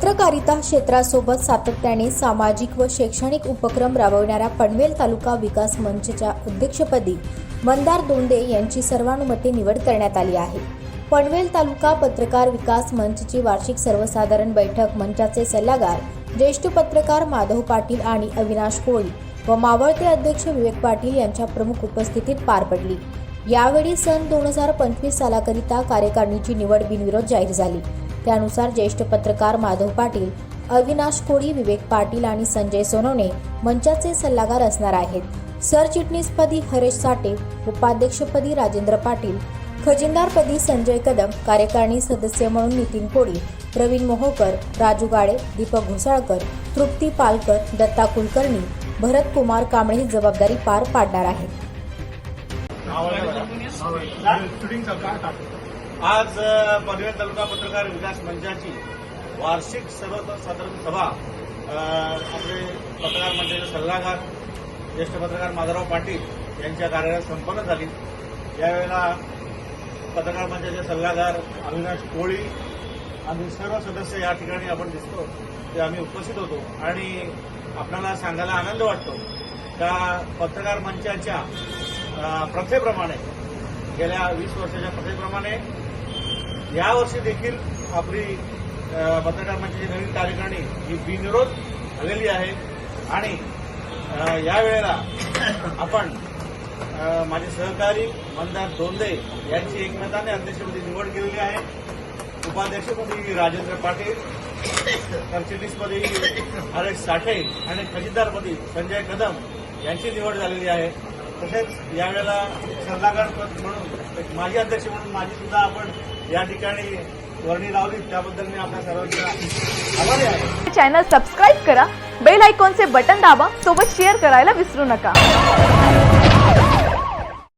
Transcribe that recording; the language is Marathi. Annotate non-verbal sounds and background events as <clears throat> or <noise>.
पत्रकारिता क्षेत्रासोबत सातत्याने सामाजिक व शैक्षणिक उपक्रम राबवणाऱ्या पनवेल तालुका विकास मंचच्या अध्यक्षपदी मंदार दोंदे यांची सर्वानुमते निवड करण्यात आली आहे. पनवेल तालुका पत्रकार विकास मंचची वार्षिक सर्वसाधारण बैठक मंचाचे सल्लागार ज्येष्ठ पत्रकार माधव पाटील आणि अविनाश कोळी व मावळते अध्यक्ष विवेक पाटील यांच्या प्रमुख उपस्थितीत पार पडली. यावेळी सन दोन हजार पंचवीस सालाकरिता कार्यकारिणीची निवड बिनविरोध जाहीर झाली. त्यानुसार ज्येष्ठ पत्रकार माधव पाटील अविनाश कोळी विवेक पाटील आणि संजय सोनवणे मंचाचे सल्लागार असणार आहेत. सरचिटणीसपदी हरेश साठे उपाध्यक्षपदी राजेंद्र पाटील खजिनदारपदी संजय कदम कार्यकारिणी सदस्य म्हणून नितीन कोळी प्रवीण मोहोकर राजू गाडे दीपक घोसाळकर तृप्ती पालकर दत्ता कुलकर्णी भरत कुमार कांबळे ही जबाबदारी पार पाडणार आहेत. आज पनवेल तालुका पत्रकार विकास मंचाची वार्षिक सर्वसाधारण सभा आपले पत्रकार मंचाचे सल्लागार ज्येष्ठ पत्रकार माधवराव पाटील यांच्या कार्यालयात संपन्न झाली. यावेळेला पत्रकार मंचाचे सल्लागार अविनाश कोळी आम्ही सर्व सदस्य या ठिकाणी आपण दिसतो ते आम्ही उपस्थित होतो आणि आपल्याला सांगायला आनंद वाटतो. का पत्रकार मंचाच्या प्रथेप्रमाणे गेल्या वीस वर्षाच्या प्रथेप्रमाणे यावर्षी देखील आपली पत्रकार मंचाची नवीन कार्यकारिणी ही बिनविरोध झालेली आहे. आणि यावेळेला <clears throat> आपण माझे सहकारी मंदार दोंदे यांची एकमताने अध्यक्षपदी निवड केलेली आहे. उपाध्यक्षपदी राजेंद्र पाटील <coughs> सरचिटणीसपदी हरेश साठे आणि खजिनदारपदी संजय कदम यांची निवड झालेली आहे. तसेच यावेळेला सल्लागार म्हणून माजी अध्यक्ष म्हणून माझी सुद्धा आपण या ठिकाणी वर्णी लावली त्याबद्दल मी आपल्या सर्वांच्या आभारी आहे. चॅनल सबस्क्राईब करा. बेल आयकॉनचे बटन दाबा. सोबत शेअर करायला विसरू नका.